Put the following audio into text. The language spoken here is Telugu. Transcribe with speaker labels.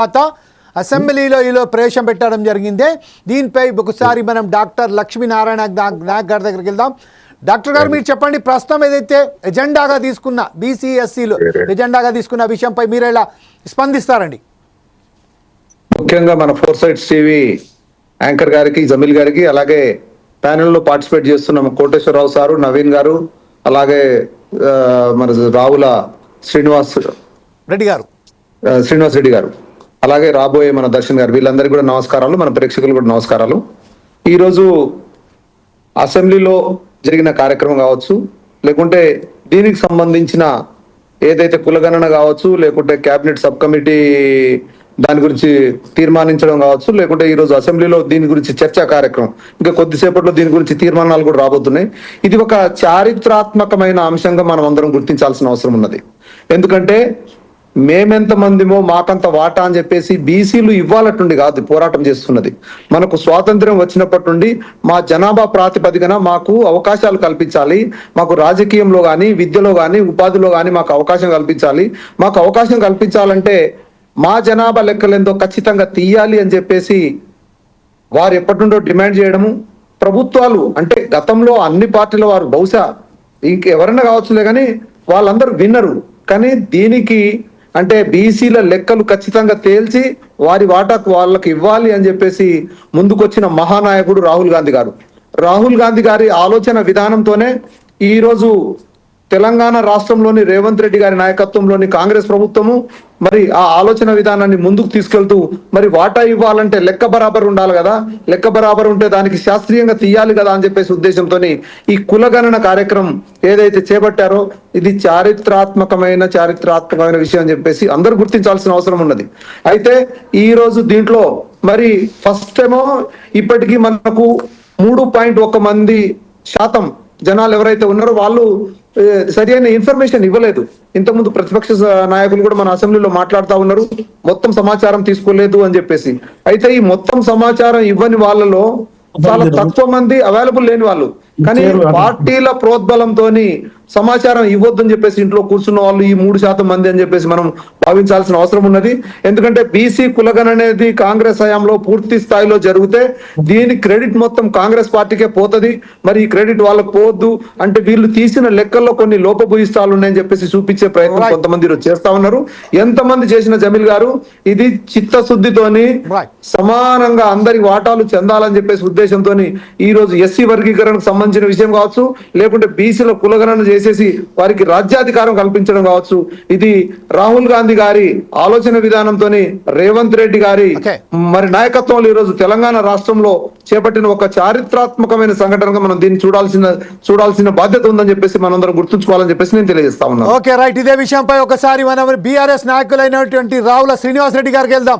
Speaker 1: తర్వాత అసెంబ్లీలో ఈలో ప్రవేశం పెట్టడం జరిగింది. దీనిపై ఒకసారి మనం డాక్టర్ లక్ష్మీనారాయణ నాయక్ గారి దగ్గరికి వెళ్దాం. డాక్టర్ గారు మీరు చెప్పండి ప్రస్తుతం ఏదైతే ఎజెండాగా తీసుకున్న బీసీఎస్సీలు ఎజెండాగా తీసుకున్న విషయంపై మీరు ఎలా స్పందిస్తారండి?
Speaker 2: ముఖ్యంగా మన ఫోర్ సైడ్స్ టీవీ యాంకర్ గారికి జమీల్ గారికి అలాగే ప్యానెల్లో పార్టిసిపేట్ చేస్తున్న కోటేశ్వరరావు సారు నవీన్ గారు అలాగే మన రావుల శ్రీనివాస్
Speaker 1: రెడ్డి గారు.
Speaker 2: శ్రీనివాస్ రెడ్డి గారు. అలాగే రాబోయే మన దర్శన్ గారు వీళ్ళందరికీ కూడా నమస్కారాలు మన ప్రేక్షకులు కూడా నమస్కారాలు. ఈరోజు అసెంబ్లీలో జరిగిన కార్యక్రమం కావచ్చు లేకుంటే దీనికి సంబంధించిన ఏదైతే కులగణన కావచ్చు లేకుంటే క్యాబినెట్ సబ్ కమిటీ దాని గురించి తీర్మానించడం కావచ్చు లేకుంటే ఈ రోజు అసెంబ్లీలో దీని గురించి చర్చా కార్యక్రమం. ఇంకా కొద్దిసేపట్లో దీని గురించి తీర్మానాలు కూడా రాబోతున్నాయి. ఇది ఒక చారిత్రాత్మకమైన అంశంగా మనం అందరం గుర్తించాల్సిన అవసరం ఉన్నది. ఎందుకంటే మేమెంత మందిమో మాకంత వాటా అని చెప్పేసి బీసీలు ఇవ్వాలటుండి కాదు పోరాటం చేస్తున్నది. మనకు స్వాతంత్ర్యం వచ్చినప్పటి నుండి మా జనాభా ప్రాతిపదికన మాకు అవకాశాలు కల్పించాలి. మాకు రాజకీయంలో కానీ విద్యలో కానీ ఉపాధిలో కానీ మాకు అవకాశం కల్పించాలి. మాకు అవకాశం కల్పించాలంటే మా జనాభా లెక్కలేందో ఖచ్చితంగా తీయాలి అని చెప్పేసి వారు ఎప్పటి నుండో డిమాండ్ చేయడము ప్రభుత్వాలు అంటే గతంలో అన్ని పార్టీల వారు బహుశా ఇంకెవరన్నా కావచ్చులే కానీ వాళ్ళందరూ విన్నరు. కానీ దీనికి అంటే బీసీల లెక్కలు ఖచ్చితంగా తేల్చి వారి వాటాకు వాళ్ళకి ఇవ్వాలి అని చెప్పేసి ముందుకొచ్చిన మహానాయకుడు రాహుల్ గాంధీ గారు. రాహుల్ గాంధీ గారి ఆలోచన విధానంతోనే ఈరోజు తెలంగాణ రాష్ట్రంలోని రేవంత్ రెడ్డి గారి నాయకత్వంలోని కాంగ్రెస్ ప్రభుత్వము మరి ఆ ఆలోచన విధానాన్ని ముందుకు తీసుకెళ్తూ మరి వాటా ఇవ్వాలంటే లెక్క బరాబర్ ఉండాలి కదా? లెక్క బరాబర్ ఉంటే దానికి శాస్త్రీయంగా తీయాలి కదా అని చెప్పేసి ఉద్దేశంతో ఈ కులగణన కార్యక్రమం ఏదైతే చేపట్టారో ఇది చారిత్రాత్మకమైన చారిత్రాత్మకమైన విషయం అని చెప్పేసి అందరూ గుర్తించాల్సిన అవసరం ఉన్నది. అయితే ఈ రోజు దీంట్లో మరి ఫస్ట్ ఏమో ఇప్పటికీ మనకు మూడు పాయింట్ ఒక మంది శాతం జనాలు ఎవరైతే ఉన్నారో వాళ్ళు సరి అయిన ఇన్ఫర్మేషన్ ఇవ్వలేదు. ఇంతకుముందు ప్రతిపక్ష నాయకులు కూడా మన అసెంబ్లీలో మాట్లాడుతూ ఉన్నారు. మొత్తం సమాచారం తీసుకోలేదు అని చెప్పేసి. అయితే ఈ మొత్తం సమాచారం ఇవ్వని వాళ్ళలో చాలా తక్కువ మంది అవైలబుల్ లేని వాళ్ళు. కానీ పార్టీల ప్రోద్బలంతోని సమాచారం ఇవ్వద్దని చెప్పేసి ఇంట్లో కూర్చున్న వాళ్ళు ఈ మూడు శాతం మంది అని చెప్పేసి మనం భావించాల్సిన అవసరం ఉన్నది ఎందుకంటే బీసీ కులగణ అనేది కాంగ్రెస్ హయాంలో పూర్తి స్థాయిలో జరిగితే దీని క్రెడిట్ మొత్తం కాంగ్రెస్ పార్టీకే పోతది మరి ఈ క్రెడిట్ వాళ్ళకి పోవద్దు అంటే వీళ్ళు తీసిన లెక్కల్లో కొన్ని లోపభూయిస్తాలు ఉన్నాయని చెప్పేసి చూపించే ప్రయత్నం. కొంతమంది చేస్తా ఉన్నారు ఎంతమంది చేసిన జమీల్ గారు ఇది చిత్తశుద్ధితోని. సమానంగా అందరి వాటాలు చెందాలని చెప్పేసి ఉద్దేశంతో ఈ రోజు ఎస్సీ వర్గీకరణకు సంబంధించిన విషయం కావచ్చు లేకుంటే బీసీల కులగణన చేసేసి వారికి రాజ్యాధికారం కల్పించడం కావచ్చు. ఇది రాహుల్ గాంధీ గారి ఆలోచన విధానంతో రేవంత్ రెడ్డి గారి. మరి నాయకత్వంలో ఈ రోజు తెలంగాణ రాష్ట్రంలో చేపట్టిన ఒక చారిత్రాత్మకమైన సంఘటనగా మనం దీన్ని చూడాల్సిన చూడాల్సిన బాధ్యత ఉందని చెప్పేసి మనందరం గుర్తుంచుకోవాలని చెప్పేసి నేను తెలియజేస్తా ఉన్నాను.
Speaker 1: Okay right. ఇదే విషయంపై ఒకసారి మనం బీఆర్ఎస్ నాయకులైనటువంటి రావుల శ్రీనివాస్ రెడ్డి గారికి వెళ్దాం.